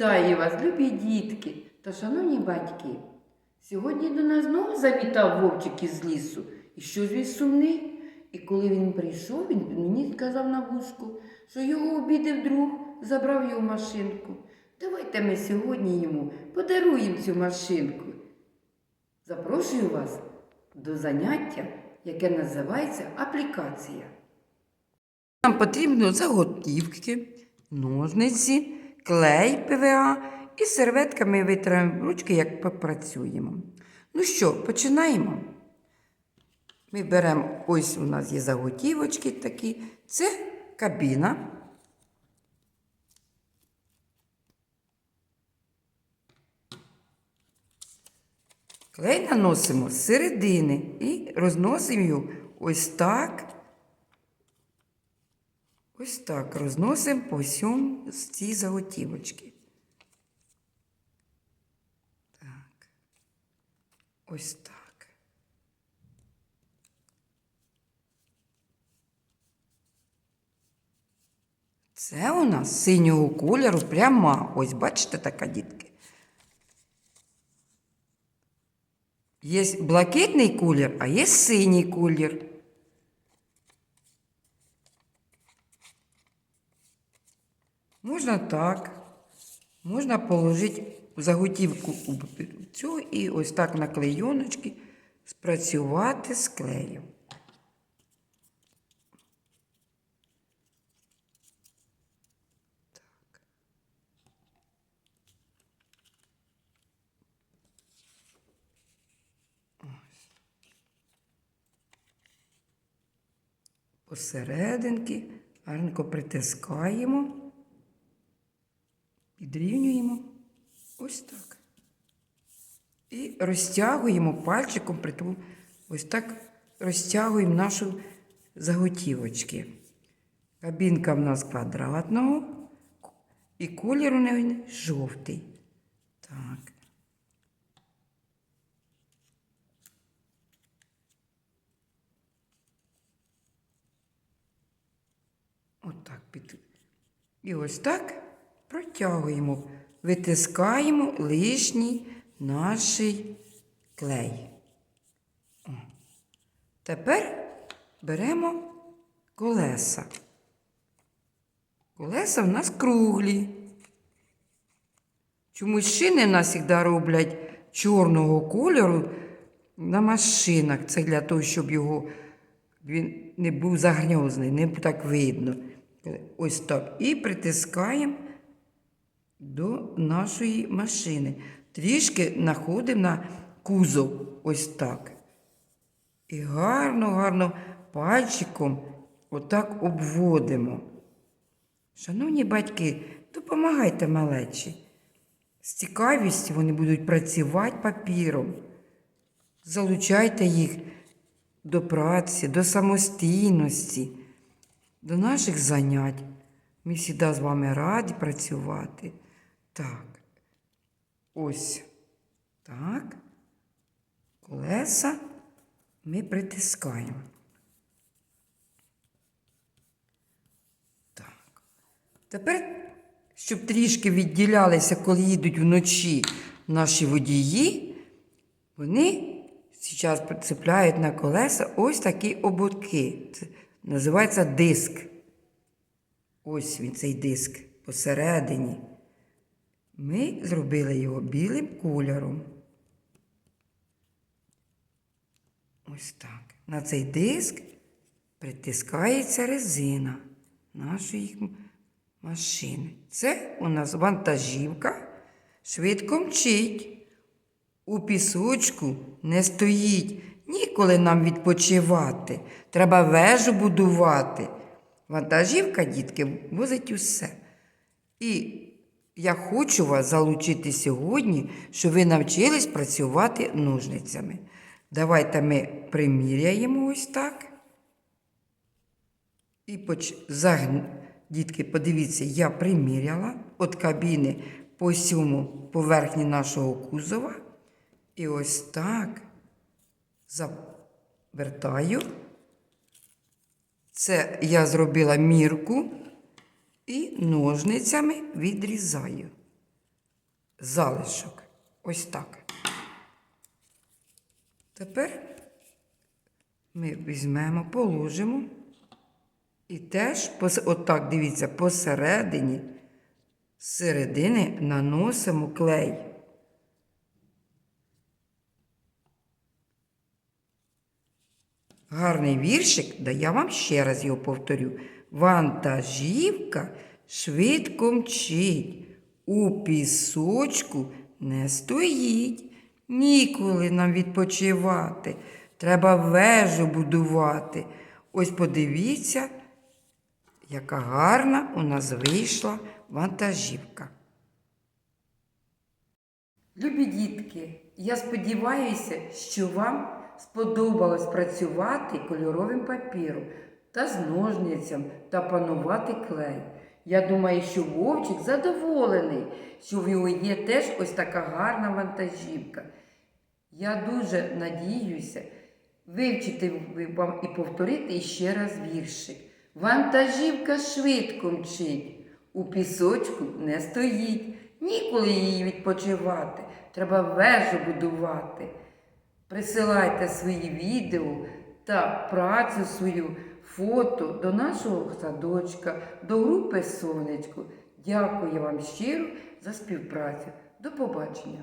Вітаю вас, любі дітки та шановні батьки. Сьогодні до нас знову завітав вовчик із лісу. І щось він сумний. І коли він прийшов, він мені сказав на вушку, що його обідав друг, забрав його машинку. Давайте ми сьогодні йому подаруємо цю машинку. Запрошую вас до заняття, яке називається аплікація. Нам потрібно заготівки, ножниці, клей ПВА і серветками витираємо ручки, як попрацюємо. Ну що, починаємо. Ми беремо, ось у нас є заготівочки такі. Це кабіна. Клей наносимо з середини і розносимо його ось так. Ось так розносимо по всьому ці заготівочки. Так. Ось так. Це у нас синього кольору пряма. Ось бачите така дітки. Є блакитний колір, а є синій колір. Можна так. Можна положити заготівку у цю і ось так на клейоночки спрацювати з клеєм. Ось. Посерединки гарненько притискаємо. Підрівнюємо ось так. І розтягуємо пальчиком, притом ось так розтягуємо нашу заготівочки. Кабінка в нас квадратного і колір у неї жовтий. Так. Отак під. І ось так протягуємо, витискаємо лишній наш клей. О. Тепер беремо колеса. Колеса в нас круглі. Чомусь шини нас завжди роблять чорного кольору на машинах. Це для того, щоб його він не був загрьозний, не так видно. Ось так. І притискаємо до нашої машини. Трішки знаходимо на кузов ось так. І гарно, гарно пальчиком отак обводимо. Шановні батьки, допомагайте малечі. З цікавістю вони будуть працювати папіром. Залучайте їх до праці, до самостійності, до наших занять. Ми завжди з вами раді працювати. Так. Ось. Так. Колеса ми притискаємо. Так. Тепер, щоб трішки відділялися, коли їдуть вночі наші водії, вони зараз прицепляють на колеса ось такі ободки. Це називається диск. Ось він цей диск посередині. Ми зробили його білим кольором. Ось так. На цей диск притискається резина нашої машини. Це у нас вантажівка швидко мчить. У пісочку не стоїть. Ніколи нам відпочивати. Треба вежу будувати. Вантажівка, дітки, возить усе. І я хочу вас залучити сьогодні, щоб ви навчились працювати ножницями. Давайте ми приміряємо ось так. І поч... загн... дітки, подивіться, я приміряла від кабіни по всьому поверхні нашого кузова. І ось так завертаю. Це я зробила мірку і ножницями відрізаю. залишок. Ось так. Тепер ми візьмемо, положимо і теж, отак, дивіться, посередині, з середини наносимо клей. Гарний віршик, да я вам ще раз його повторю. Вантажівка швидко мчить, у пісочку не стоїть. Ніколи нам відпочивати. Треба вежу будувати. Ось подивіться, яка гарна у нас вийшла вантажівка. Любі дітки, я сподіваюся, що вам сподобалось працювати кольоровим папіром та з ножницям та панувати клей. Я думаю, що Вовчик задоволений, що в його є теж ось така гарна вантажівка. Я дуже надіюся вивчити вам і повторити ще раз віршик. Вантажівка швидко мчить, у пісочку не стоїть, ніколи її відпочивати, треба вежу будувати. Присилайте свої відео та працю свою фото до нашого садочка, до групи Сонечко. Дякую вам щиро за співпрацю. До побачення!